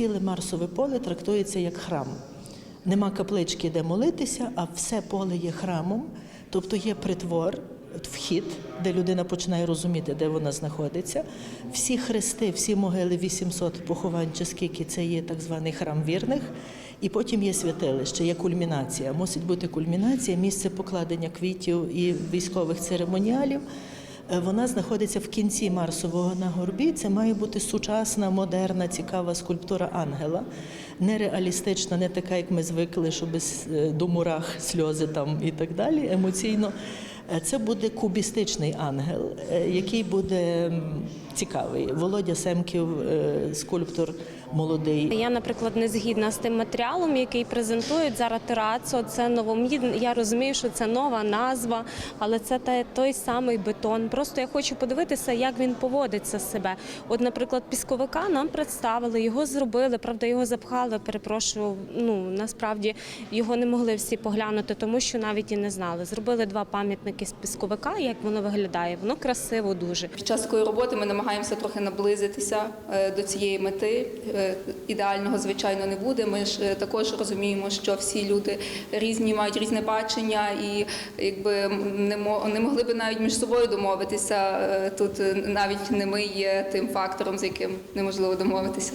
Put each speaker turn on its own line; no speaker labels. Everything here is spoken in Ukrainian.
ціле Марсове поле трактується як храм. Нема каплички, де молитися, а все поле є храмом, тобто є притвор, вхід, де людина починає розуміти, де вона знаходиться. Всі хрести, всі могили 800 поховань, чи скільки це є так званий храм вірних. І потім є святилище, є кульмінація. Мусить бути кульмінація, місце покладення квітів і військових церемоніалів. Е, Вона знаходиться в кінці Марсового на горбі. Це має бути сучасна, модерна, цікава скульптура ангела. Нереалістична, не така, як ми звикли, що без е, до мурах сльози там і так далі. Емоційно. Е, Це буде кубістичний ангел, який буде цікавий. Володя Семків, е, скульптор молодий.
Я, наприклад, не згідна з тим матеріалом, який презентують зараз Терацо. Це новомід. Я розумію, що це нова назва, але це те- той самий бетон. Просто я хочу подивитися, як він поводиться себе. От, наприклад, пісковика нам представили, його зробили, правда, його запхали. Перепрошую. Ну насправді його не могли всі поглянути, тому що навіть і не знали. Зробили два пам'ятники з пісковика. Як воно виглядає? Воно красиво дуже.
Під час такої роботи ми намагаємося трохи наблизитися е, до цієї мети. Е, Ідеального, звичайно, не буде. Ми ж е, також розуміємо, що всі люди різні мають різне бачення, і якби не мо- не могли би навіть між собою домовитися. Тут навіть не ми є тим фактором, з яким неможливо домовитися.